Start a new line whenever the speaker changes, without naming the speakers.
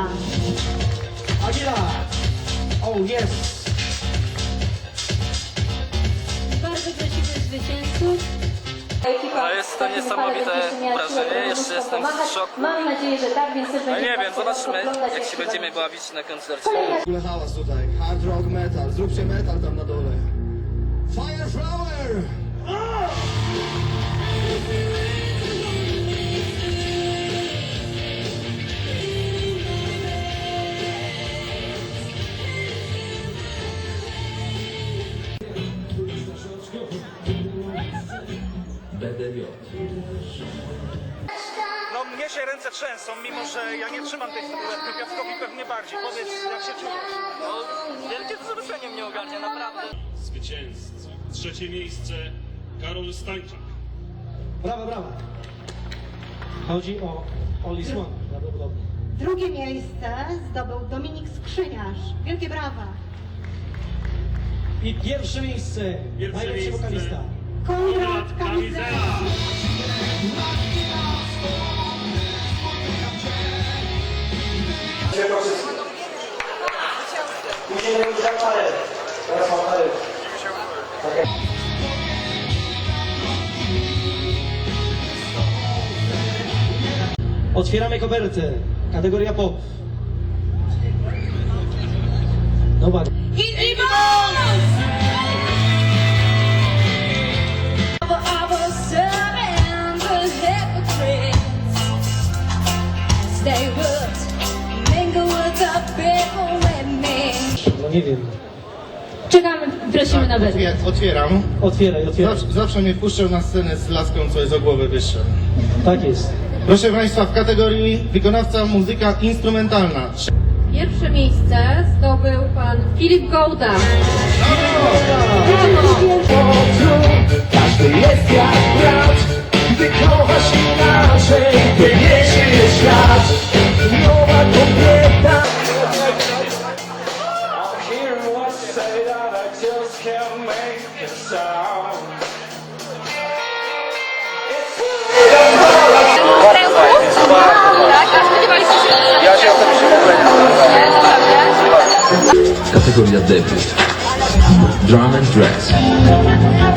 Aquila.
Aguilar. Oh yes.
Bardzo prosimy zwycięzców.
No jest to niesamowite wrażenie, jeszcze jestem w szoku.
Mam nadzieję, że tak, więc też
No
będzie
nie wiem, zobaczymy jak się będziemy bawić na koncercie.
Kule hałas tutaj. Hard rock metal. Zróbcie metal tam na dole. Fire flower!
No mnie się ręce trzęsą, mimo że ja nie trzymam tej statuetki, Piaskowi pewnie bardziej. Powiedz, jak się czujesz?
No, wielkie wzruszenie mnie ogarnia, naprawdę.
zwycięzcy. Trzecie miejsce Karol Stańczak.
Brawa, brawa. Chodzi o All is One. Prawdopodobnie.
Drugie miejsce zdobył Dominik Skrzyniarz. Wielkie brawa.
I pierwsze miejsce.
Pierwsze
Najlepszy
miejsce.
wokalista.
Konrad Kamizela.
Otwieramy kopertę. Kategoria pop. No bardzo. No nie wiem.
Czekamy, prosimy na wersję.
Otwier- Otwieram.
Otwieraj, otwieraj.
Zawsze, zawsze mnie wpuszczał na scenę z laską, co jest o głowę wyższa.
Tak jest.
Proszę Państwa, w kategorii wykonawca muzyka instrumentalna.
Pierwsze miejsce zdobył pan Filip Gołda.
Każdy
Kategoria debut. Drum and Dress.